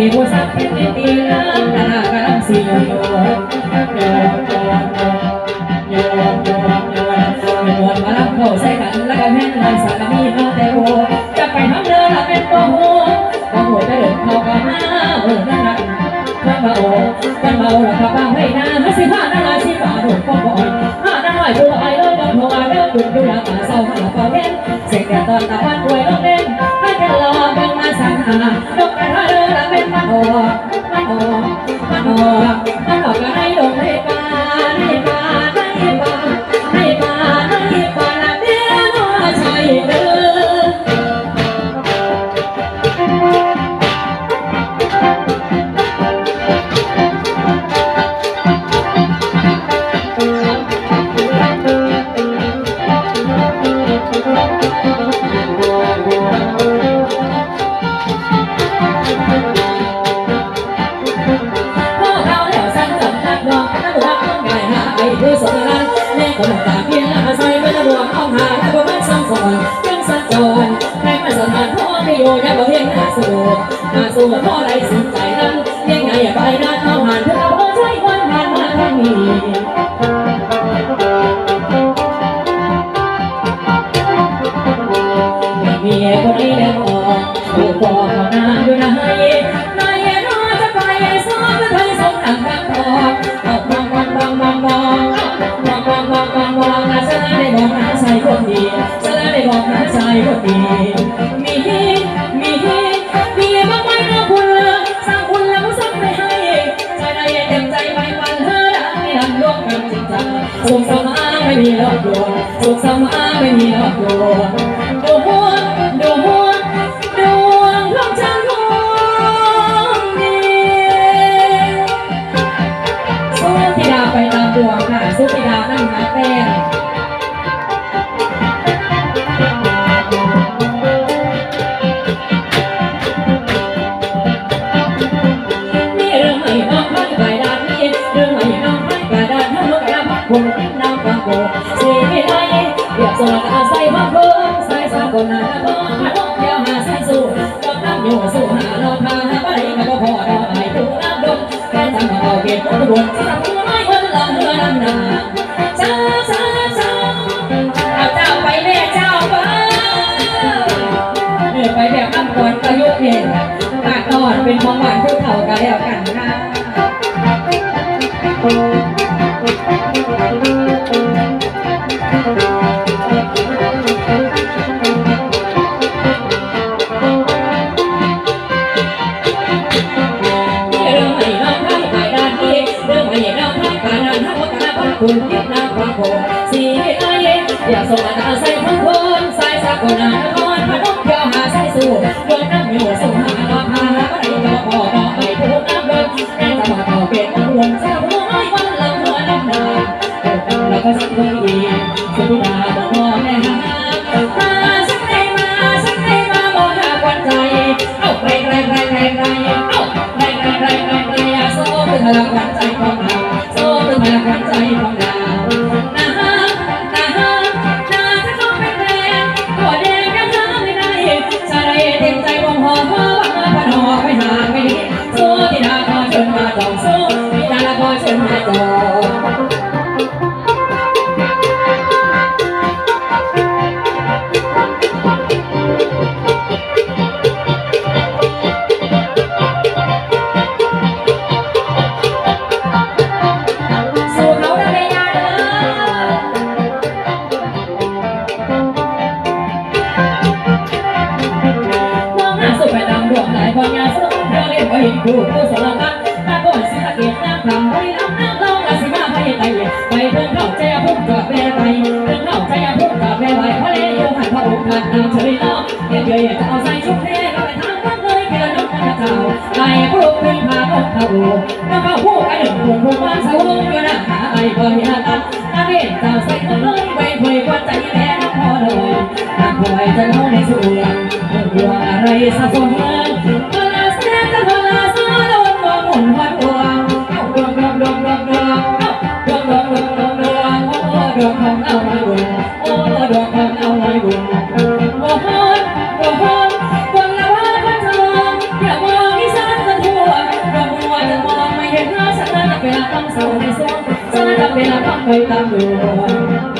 Be was up in the air, and I got a สิผ้าหน้าลายสิผ้าหนุ่มก็บ่อยผ้าหน้าลอยผู้ลอยเลยบ่หัวเด้อดุดดูแลป่าเศร้าหัวก็เห็นเสียงแก่ตอนตะวันรวยต้องเด่นให้แค่รอเบิ่งมาสังหานกกระทะเรือละเป็นมันโอมันโอมันโอมันออกก็ให้ลงให้ หาสู่พ่อไรสนใจนั้นยังไงไปนั่นเอาหันเพื่อพ่อใช้วันผ่านมาทางนี้ สุขสำางไม่มีรอบตัวสุขสำางไม่มีรอบตัวาใส่สู้ดอกน้ำอยู่สู้หาลอดมาหาไรก็พอดอกไอ้ถูกน้ำดมแค่ทำเอาเก็บตัวบนที่ทำตัวไม่คนละเรือนำนาช้าช้าช้าเอาเจ้าไปแม่เจ้าไปเดินไปแบบน้ำก่อนประยุกต์เห็นปากนอนเป็นของหวานผู้เฒ่ากันแล้วกันนะ คุณเก็บน้ำความโคสีไอ้อยาส่งอาใส่ทั้งคนใส่สากลนานครพนมเกี่ยวหาใส่สู่โดนน้ำอยู่ส่งหาลาพาก็ได้ก็พอดอไปถูกน้ำเดินแม่จะมาต่อเป็นตำรวจสาวน้อยวันละหัวน้ำนาแล้วก็สักคนดีสุดะเกียบน้ำคำบริลัมน้ำลองอาสิมาไปไตไปเพิ่งเข้าใจพุ่งจอดแม่ไปเพิ่งเข้าใจพุ่งจอดแม่ไปพระเลยโยหันพระองค์ท่านนำเฉลยล้อเยอะๆจะเอาใส่ชุดเทก็ไปทางวัดเลยเกลือนกกระเจ้าไก่พรุกเป็นพาต้องเข้าแล้วก็ผู้กันหนึ่งผู้ผู้มาสาวอยู่นะหาไอ้บ่อยาตันตาเด่นเจ้าใส่คนเลยไปเผยว่าใจแม่พอเลยถ้าคอยจะเล่าในส่วนเรื่องอะไรสักคน อยู่โอ้โหโอ้โหคละว่าพันจะมองอย่ามองที่ซ่านตะทั่วกระมัวจะมอไม่เห็นหน้าฉันนั้นเวลาต้องเศร้าสงฉันนั้นเวลาต้องไปตามดู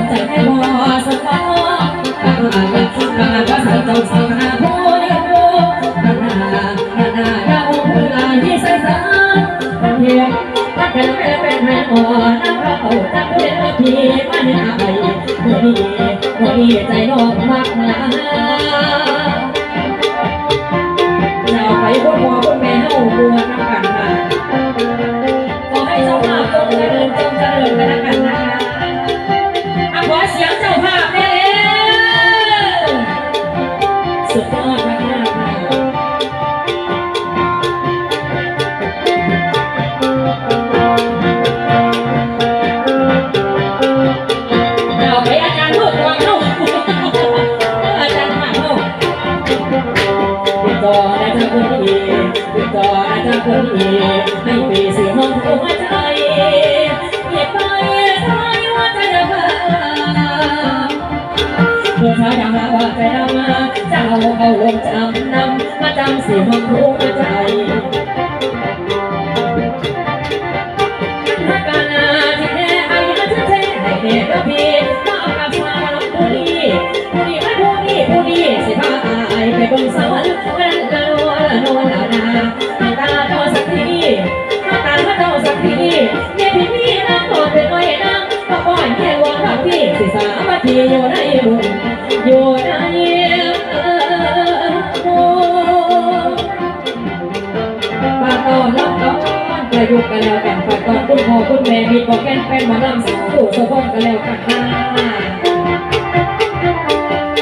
โอ้นักเราตักเรียนพี่มาหาไปบ่มีบ่มีใจนอกมากนะเจ้าไปคนพ่อคนแม่เฮาบัวน้ำกันมาขอให้เจ้าภาพจงเจริญจงเจริญกันนะกันนะคะอะขอเสียงเจ้าภาพได้เลยสุดยอดมากๆ ถ้าคนดีไม่มีสิห้องหัวใจเหยียบไปท้าว่าจะเดินตัวช้าดังมาว่าจะดำมาจะเอาเอาวงจำนำมาจำสิห้องผู้ใจ ที่สามที่อยู่ในบุญอยู่ในบุญปากต่อรับต่อประยุกต์กันแล้วกันฝากตอนคุณพ่อคุณแม่มีโปรแกรมป็นมาลำสู้สะพงกันแล้วกันนะ